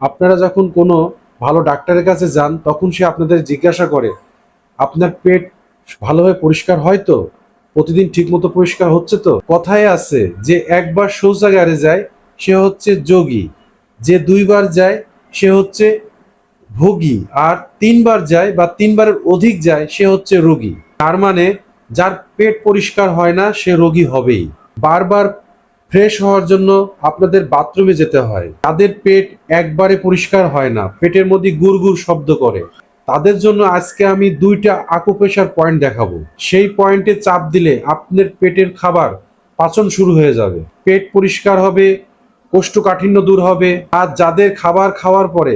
আপনারা যখন কোনো ভালো ডাক্তারের কাছে যান, তখন সে আপনাদের জিজ্ঞাসা করে, আপনার পেট ভালোভাবে পরিষ্কার হয় তো? প্রতিদিন ঠিকমতো পরিষ্কার হচ্ছে তো? কথায় আছে যে, একবার শৌচাগারে যায়, সে হচ্ছে যোগী। যে দুইবার যায়, সে হচ্ছে ভোগী। আর তিনবার যায় বা তিনবারের অধিক যায়, সে হচ্ছে রোগী। তার মানে যার পেট পরিষ্কার হয় না, সে রোগী হবেই। বারবার ফ্রেশ হওয়ার জন্য আপনাদের বাথরুমে যেতে হয়। তাদের পেট একবারে পরিষ্কার হয় না। পেটের মধ্যে গুড় শব্দ করে। তাদের জন্য আজকে আমি দুইটা আকুপ্রেশার পয়েন্ট দেখাবো। সেই পয়েন্টে চাপ দিলে আপনার পেটের খাবার পাচন শুরু হয়ে যাবে। পেট পরিষ্কার হবে, কোষ্ঠকাঠিন্য দূর হবে। আর যাদের খাবার খাওয়ার পরে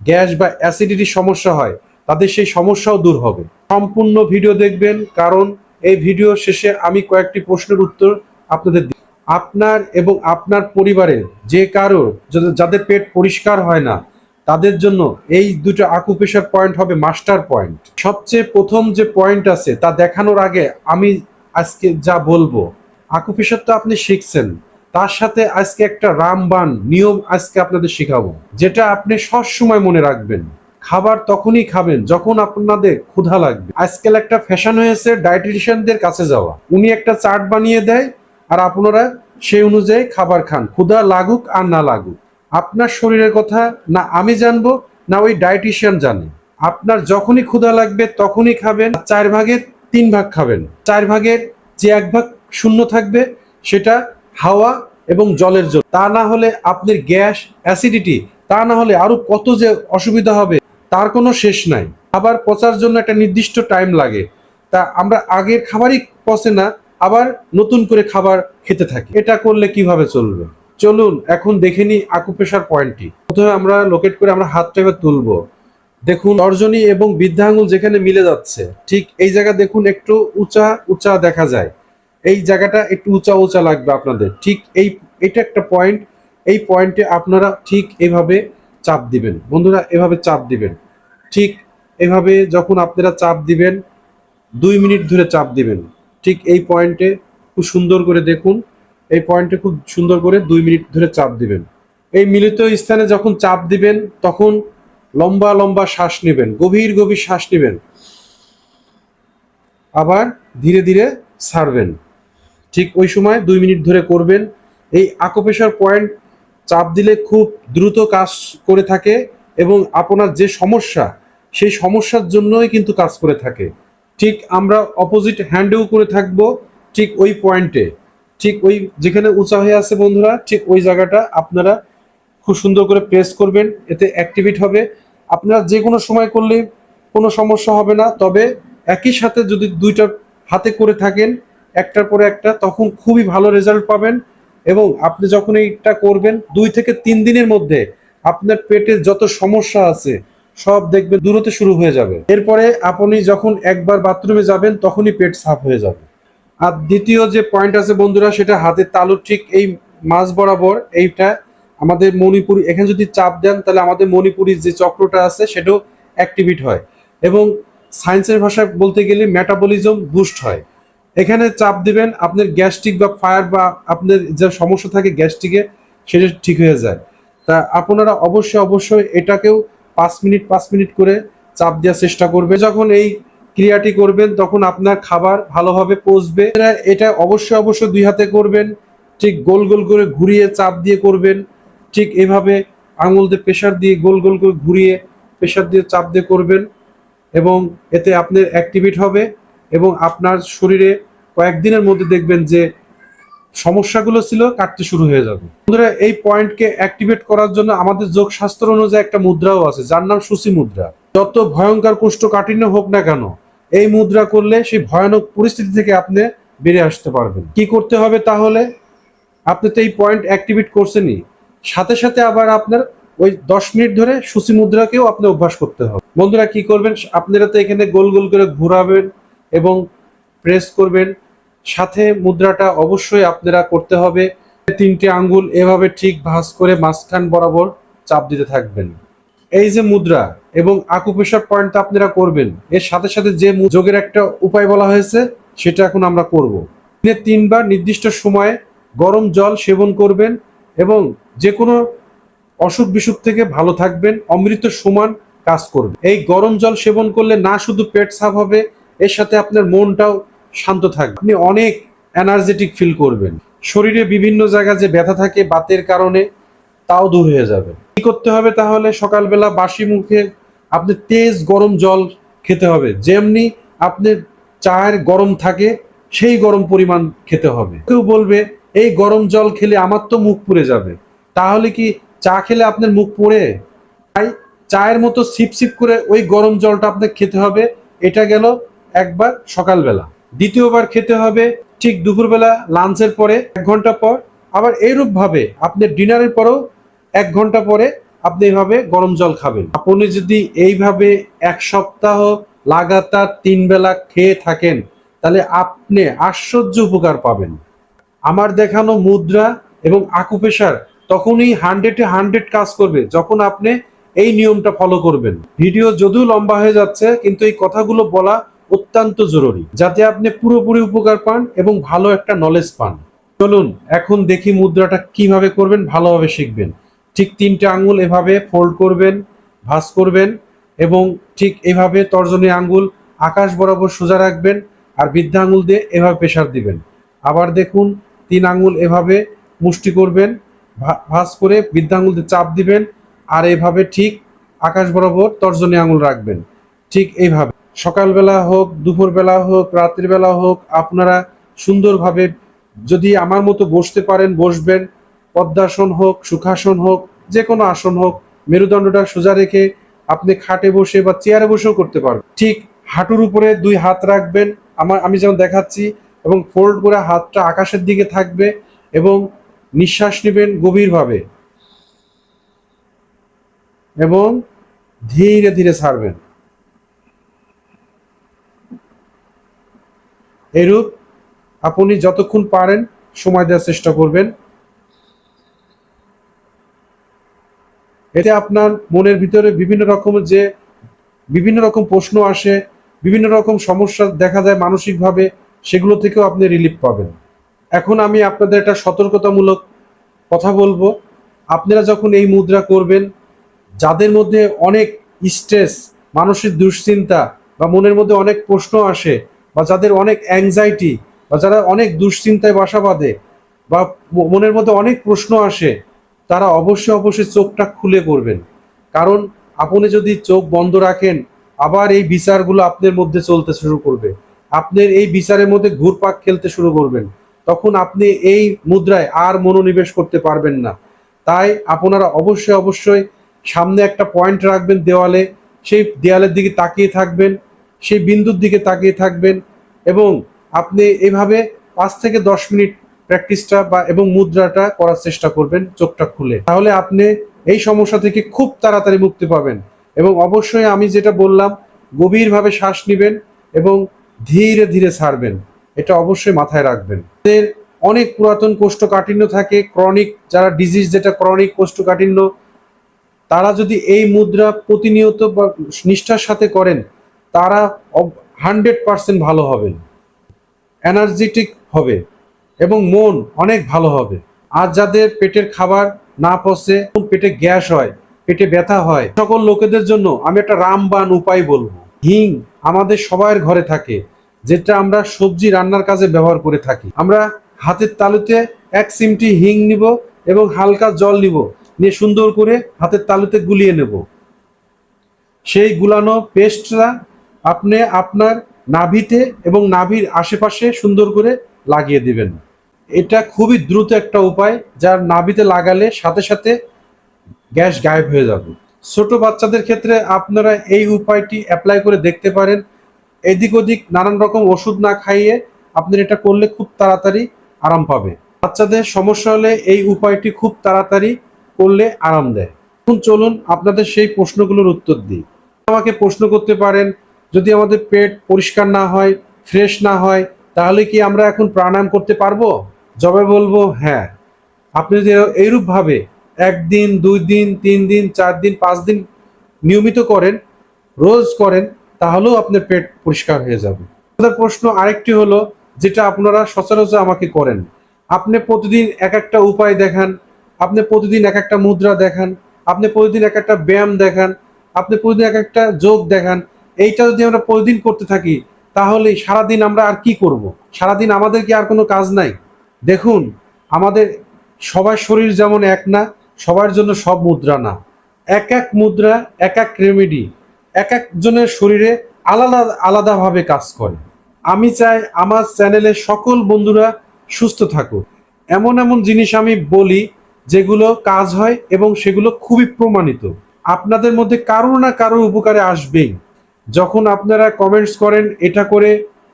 গ্যাস বা অ্যাসিডিটির সমস্যা হয়, তাদের সেই সমস্যাও দূর হবে। সম্পূর্ণ ভিডিও দেখবেন, কারণ এই ভিডিও শেষে আমি কয়েকটি প্রশ্নের উত্তর আপনাদের আপনার এবং আপনার পরিবারের যে কারও যাদের- যাদের পেট পরিষ্কার হয় না, তাদের জন্য এই দুটো আকুপেশার পয়েন্ট হবে মাস্টার পয়েন্ট সবচেয়ে প্রথম যে পয়েন্ট আছে, তা দেখানোর আগে আমি আজকে যা বলব আকুপেশার তো আপনি শিখছেন, তার সাথে আজকে একটা রামবান নিয়ম আজকে আপনাদের শেখাবো, যেটা আপনি সবসময় মনে রাখবেন। খাবার তখনই খাবেন যখন আপনাদের ক্ষুধা লাগবে। আজকাল একটা ফ্যাশন হয়েছে ডায়েটিশিয়ানদের কাছে যাওয়া। উনি একটা চার্ট বানিয়ে দেয় আর আপনারা সেই অনুযায়ী খাবার খান। ক্ষুধা লাগুক আর না লাগুক। আপনার শরীরের কথা না আমি জানব, না ওই ডায়েটিশিয়ান জানে। আপনার যখনই ক্ষুধা লাগবে তখনই খাবেন। চার ভাগের তিন ভাগ খাবেন। চার ভাগের যে এক ভাগ শূন্য থাকবে, সেটা হাওয়া এবং জলের জন্য। তা না হলে আপনার গ্যাস অ্যাসিডিটি তা না হলে আরও কত যে অসুবিধা হবে, তার কোনো শেষ নাই। খাবার পচার জন্য একটা নির্দিষ্ট টাইম লাগে। তা আমরা আগের খাবারই পচে না আবার নতুন করে খাবার খেতে থাকি। এটা করলে কীভাবে চলবে? চলুন, এখন দেখে নিই আকুপেশার পয়েন্টটি। প্রথমে আমরা লোকেট করে আমরা হাতটা এবার তুলবো। দেখুন, তর্জনী এবং বৃদ্ধা আঙুল যেখানে মিলে যাচ্ছে, ঠিক এই জায়গা দেখুন একটু উঁচা উঁচা দেখা যায়। এই জায়গাটা একটু উঁচা উঁচা লাগবে আপনাদের। ঠিক এই, এটা একটা পয়েন্ট এই পয়েন্টে আপনারা ঠিক এভাবে চাপ দিবেন। বন্ধুরা, এভাবে চাপ দিবেন। ঠিক এভাবে যখন আপনারা চাপ দিবেন, দুই মিনিট ধরে চাপ দিবেন। ঠিক এই পয়েন্টে খুব সুন্দর করে দেখুন। এই পয়েন্টে খুব সুন্দর করে দুই মিনিট ধরে চাপ দিবেন। এই মিলিত স্থানে যখন চাপ দিবেন, তখন লম্বা লম্বা শ্বাস নেবেন, গভীর গভীর শ্বাস নেবেন। আবার ধীরে ধীরে ছাড়বেন। ঠিক ওই সময় দুই মিনিট ধরে করবেন। এই আকোপেশার পয়েন্ট চাপ দিলে খুব দ্রুত কাজ করে থাকে এবং আপনার যে সমস্যা, সেই সমস্যার জন্যই কিন্তু কাজ করে থাকে। ঠিক আমরা অপোজিট হ্যান্ডেও করে থাকব, ঠিক ওই পয়েন্টে ঠিক ওই যেখানে উঁচা হয়ে আছে বন্ধুরা, ঠিক ওই জায়গাটা আপনারা খুব সুন্দর করে প্রেস করবেন, এতে অ্যাক্টিভেট হবে। আপনারা যে কোনো সময় করলে কোনো সমস্যা হবে না, তবে একই সাথে যদি দুইটা হাতে করে থাকেন, একটার পরে একটা, তখন খুবই ভালো রেজাল্ট পাবেন। এবং আপনি যখন এইটা করবেন, দুই থেকে তিন দিনের মধ্যে আপনার পেটে যত সমস্যা আছে সব দেখবেন দূর হতে শুরু হয়ে যাবে। এরপরে আপনি যখন একবার বাথরুমে যাবেন, তখনই পেট সাফ হয়ে যাবে। আর দ্বিতীয় যে পয়েন্ট আছে বন্ধুরা, সেটা হাতের তালুর ঠিক এই মাঝ বরাবর এইটা আমাদের মণিপুরি এখানে যদি চাপ দেন, তাহলে আমাদের মণিপুরি যে চক্রটা আছে, সেটাও অ্যাক্টিভেট হয়। এবং সায়েন্সের ভাষায় বলতে গেলে মেটাবলিজম বুস্ট হয়। এখানে চাপ দিবেন, আপনার গ্যাস্ট্রিক বা ফায়ার বা আপনার যে সমস্যা থাকে গ্যাস্ট্রিকে সেটা ঠিক হয়ে যায়। তা আপনারা অবশ্যই অবশ্যই এটাকেও পাঁচ মিনিট পাঁচ মিনিট করে চাপ দেওয়ার চেষ্টা করবে। যখন এই ক্রিয়াটি করবেন, তখন আপনার খাবার ভালোভাবে পচবে। এটা- অবশ্যই অবশ্যই দুই হাতে করবেন। ঠিক গোল গোল করে ঘুরিয়ে চাপ দিয়ে করবেন। ঠিক এভাবে আঙুল দিয়ে প্রেশার দিয়ে গোল গোল করে ঘুরিয়ে প্রেশার দিয়ে চাপ দিয়ে করবেন। এবং এতে আপনার অ্যাক্টিভেট হবে এবং আপনার শরীরে কয়েকদিনের মধ্যে দেখবেন যে সমস্যাগুলো ছিল, কাটতে শুরু হয়ে যাবে। বন্ধুরা, এই পয়েন্টকে অ্যাক্টিভেট করার জন্য আমাদের যোগ শাস্ত্র অনুযায়ী একটা মুদ্রাও আছে, যার নাম সুসি মুদ্রা। যত ভয়ঙ্কর কোষ্ঠকাঠিন্য হোক না কেন, এই মুদ্রা করলে সেই ভয়ানক পরিস্থিতি থেকে আপনি বেরিয়ে আসতে পারবেন। কি করতে হবে তাহলে? আপনি তো এই পয়েন্ট অ্যাক্টিভেট করছেনই। সাথে সাথে আবার আপনার ওই দশ মিনিট ধরে সুসি মুদ্রাকেও আপনি অভ্যাস করতে হবে। বন্ধুরা, কি করবেন? আপনারা তো এখানে গোল গোল করে ঘোরাবেন এবং প্রেস করবেন। সাথে মুদ্রাটা অবশ্যই আপনারা করতে হবে। তিনটে আঙ্গুল এভাবে ঠিক ভাঁজ করে মাঝখান বরাবর চাপ দিতে থাকবেন। এই যে মুদ্রা এবং আকুপেশার পয়েন্ট আপনারা করবেন, এর সাথে সাথে যে যোগের একটা উপায় বলা হয়েছে, সেটা এখন আমরা করব। দিনে তিনবার নির্দিষ্ট সময়ে গরম জল সেবন করবেন এবং যে কোনো অসুখ বিসুখ থেকে ভালো থাকবেন, অমৃত সমান কাজ করবে এই গরম জল সেবন করলে না শুধু পেট সাফ হবে, এর সাথে আপনার মনটাও শান্ত থাকবে। আপনি অনেক এনার্জেটিক ফিল করবেন। শরীরে বিভিন্ন জায়গায় যে ব্যথা থাকে, বাতের কারণে তাও দূর হয়ে যাবে। কি করতে হবে তাহলে? সকালবেলা বাসি মুখে আপনি তেজ গরম জল খেতে হবে। যেমনি আপনার চায়ের গরম থাকে, সেই গরম পরিমাণ খেতে হবে। কেউ বলবে, এই গরম জল খেলে আমার তো মুখ পুড়ে যাবে। তাহলে কি চা খেলে আপনার মুখ পুড়ে? তাই চায়ের মতো সিপ সিপ করে ওই গরম জলটা আপনাকে খেতে হবে। এটা গেল একবার সকালবেলা। দ্বিতীয়বার খেতে হবে, ঠিক দুপুরবেলা, লাঞ্চের পরে এক ঘণ্টা পর। আবার এইরূপ ভাবে আপনি ডিনারের পরেও এক ঘণ্টা পরে আপনি এইভাবে গরম জল খাবেন। আপনি যদি এইভাবে এক সপ্তাহ লাগাতার তিন বেলা খেয়ে থাকেন, তাহলে আপনি আশ্চর্য উপকার পাবেন। আমার দেখানো মুদ্রা এবং আকুপেশার তখনই হান্ড্রেডে হান্ড্রেড কাজ করবে যখন আপনি এই নিয়মটা ফলো করবেন। ভিডিও যদিও লম্বা হয়ে যাচ্ছে, কিন্তু এই কথাগুলো বলা অত্যন্ত জরুরি, যাতে আপনি পুরোপুরি উপকার পান এবং ভালো একটা নলেজ পান। চলুন, এখন দেখি মুদ্রাটা কীভাবে করবেন, ভালোভাবে শিখবেন। ঠিক তিনটে আঙ্গুল এভাবে ফোল্ড করবেন, ভাঁজ করবেন এবং ঠিক এভাবে তর্জনী আঙ্গুল আকাশ বরাবর সোজা রাখবেন আর বৃদ্ধা আঙ্গুল দিয়ে এভাবে প্রেশার দিবেন। আবার দেখুন, তিন আঙ্গুল এভাবে মুষ্টি করবেন, ভা- ভাঁজ করে বৃদ্ধা আঙ্গুল দিয়ে চাপ দিবেন আর এভাবে ঠিক আকাশ বরাবর তর্জনী আঙুল রাখবেন। ঠিক এইভাবে। সকালবেলা হোক, দুপুরবেলা হোক, রাত্রিবেলা হোক, আপনারা সুন্দরভাবে যদি আমার মতো বসতে পারেন, বসবেন, পদ্মাসন হোক, সুখাসন হোক, যে কোনো আসন হোক, মেরুদণ্ডটা সোজা রেখে আপনি খাটে বসে বা চেয়ারে বসেও করতে পারবেন। ঠিক হাঁটুর উপরে দুই হাত রাখবেন, আমার, আমি যেমন দেখাচ্ছি, এবং ফোল্ড করে হাতটা আকাশের দিকে থাকবে এবং নিঃশ্বাস নেবেন গভীরভাবে এবং ধীরে ধীরে ছাড়বেন। এরূপ আপনি যতক্ষণ পারেন সময় দেওয়ার চেষ্টা করবেন। এতে আপনার মনের ভিতরে বিভিন্ন রকমের যে, বিভিন্ন রকম প্রশ্ন আসে, বিভিন্ন রকম সমস্যা দেখা যায় মানসিকভাবে, সেগুলো থেকেও আপনি রিলিফ পাবেন। এখন আমি আপনাদের একটা সতর্কতামূলক কথা বলব। আপনারা যখন এই মুদ্রা করবেন, যাদের মধ্যে অনেক স্ট্রেস মানসিক দুশ্চিন্তা বা মনের মধ্যে অনেক প্রশ্ন আসে বা যাদের অনেক অ্যাংজাইটি বা যারা অনেক দুশ্চিন্তায় বাসা বাঁধে বা মনের মধ্যে অনেক প্রশ্ন আসে, তারা অবশ্যই অবশ্যই চোখটা খুলে করবেন। কারণ আপনি যদি চোখ বন্ধ রাখেন, আবার এই বিচারগুলো আপনার মধ্যে চলতে শুরু করবে। আপনার এই বিচারের মধ্যে ঘুরপাক খেলতে শুরু করবেন। তখন আপনি এই মুদ্রায় আর মনোনিবেশ করতে পারবেন না। তাই আপনারা অবশ্যই অবশ্যই সামনে একটা পয়েন্ট রাখবেন দেওয়ালে। সেই দেওয়ালের দিকে তাকিয়ে থাকবেন। সেই বিন্দুর দিকে তাকিয়ে থাকবেন এবং আপনি এভাবে পাঁচ থেকে দশ মিনিট প্র্যাকটিসটা বা এবং মুদ্রাটা করার চেষ্টা করবেন চোখটা খুলে। তাহলে আপনি এই সমস্যা থেকে খুব তাড়াতাড়ি মুক্তি পাবেন এবং অবশ্যই আমি যেটা বললাম, গভীরভাবে শ্বাস নেবেন এবং ধীরে ধীরে ছাড়বেন। এটা অবশ্যই মাথায় রাখবেন। অনেক পুরাতন কোষ্ঠকাঠিন্য থাকে, ক্রনিক যারা ডিজিজ যেটা ক্রনিক কোষ্ঠকাঠিন্য, তারা যদি এই মুদ্রা প্রতিনিয়ত বা নিষ্ঠার সাথে করেন তারা হান্ড্রেড পার্সেন্ট ভালো হবেন এনার্জেটিক হবে এবং মন অনেক ভালো হবে। আর যাদের পেটের খাবার না পচে, পেটে গ্যাস হয়, পেটে ব্যথা হয়, সকল লোকেদের জন্য আমি একটা রামবান উপায় বলব। হিং আমাদের সবার ঘরে থাকে, যেটা আমরা সবজি রান্নার কাজে ব্যবহার করে থাকি। আমরা হাতের তালুতে এক সিমটি হিং নিব এবং হালকা জল নিব, নিয়ে সুন্দর করে হাতের তালুতে গুলিয়ে নেব। সেই গুলানো পেস্টটা আপনি আপনার নাভিতে এবং নাভির আশেপাশে সুন্দর করে লাগিয়ে দিবেন। এটা খুবই দ্রুত একটা উপায়, যার নাভিতে লাগালে সাথে সাথে গ্যাস গায়েব হয়ে যাবে। ছোট বাচ্চাদের ক্ষেত্রে আপনারা এই উপায়টি অ্যাপ্লাই করে দেখতে পারেন। এদিক ওদিক নানান রকম ওষুধ না খাইয়ে আপনি এটা করলে খুব তাড়াতাড়ি আরাম পাবে। বাচ্চাদের সমস্যা হলে এই উপায়টি খুব তাড়াতাড়ি করলে আরাম দেয়। এখন চলুন আপনাদের সেই প্রশ্নগুলোর উত্তর দিই। আমাকে প্রশ্ন করতে পারেন যদি আমাদের পেট পরিষ্কার না হয়, ফ্রেশ না হয়, তাহলে কি আমরা এখন প্রাণায়াম করতে পারব? জবাবে বলব হ্যাঁ। আপনি যদি এইরূপভাবে একদিন দুই দিন তিন দিন চার দিন পাঁচ দিন নিয়মিত করেন, রোজ করেন, তাহলেও আপনার পেট পরিষ্কার হয়ে যাবে। আমাদের প্রশ্ন আরেকটি হলো, যেটা আপনারা সচরাচর আমাকে করেন। আপনি প্রতিদিন এক একটা উপায় দেখান, আপনি প্রতিদিন এক একটা মুদ্রা দেখান, আপনি প্রতিদিন এক একটা ব্যায়াম দেখান, আপনি প্রতিদিন এক একটা যোগ দেখান এইটা যদি আমরা প্রতিদিন করতে থাকি, তাহলে সারাদিন আমরা আর কি করব? সারাদিন আমাদের কি আর কোনো কাজ নাই? দেখুন, আমাদের সবার শরীর যেমন এক না, সবার জন্য সব মুদ্রা না। এক এক মুদ্রা, এক এক রেমেডি এক একজনের শরীরে আলাদা, আলাদাভাবে কাজ করে। আমি চাই আমার চ্যানেলের সকল বন্ধুরা সুস্থ থাকুক। এমন এমন জিনিস আমি বলি যেগুলো কাজ হয় এবং সেগুলো খুবই প্রমাণিত। আপনাদের মধ্যে কারও না কারও উপকারে আসবেই। যখন আপনারা কমেন্টস করেন, এটা করে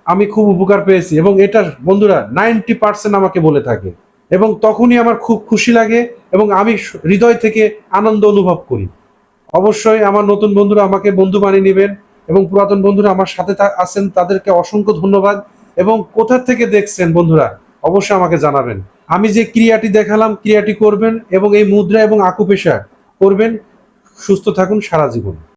আমি খুব উপকার পেয়েছি এবং এটা বন্ধুরা নাইনটি পার্সেন্ট আমাকে বলে থাকে এবং তখনই আমার খুব খুশি লাগে এবং আমি হৃদয় থেকে আনন্দ অনুভব করি। অবশ্যই আমার নতুন বন্ধুরা আমাকে বন্ধু বানিয়ে নেবেন এবং পুরাতন বন্ধুরা আমার সাথে আছেন, তাদেরকে অসংখ্য ধন্যবাদ এবং কোথা থেকে দেখছেন বন্ধুরা, অবশ্যই আমাকে জানাবেন। আমি যে ক্রিয়াটি দেখালাম, ক্রিয়াটি করবেন এবং এই মুদ্রা এবং আকুপেশা করবেন। সুস্থ থাকুন, সারা জীবন।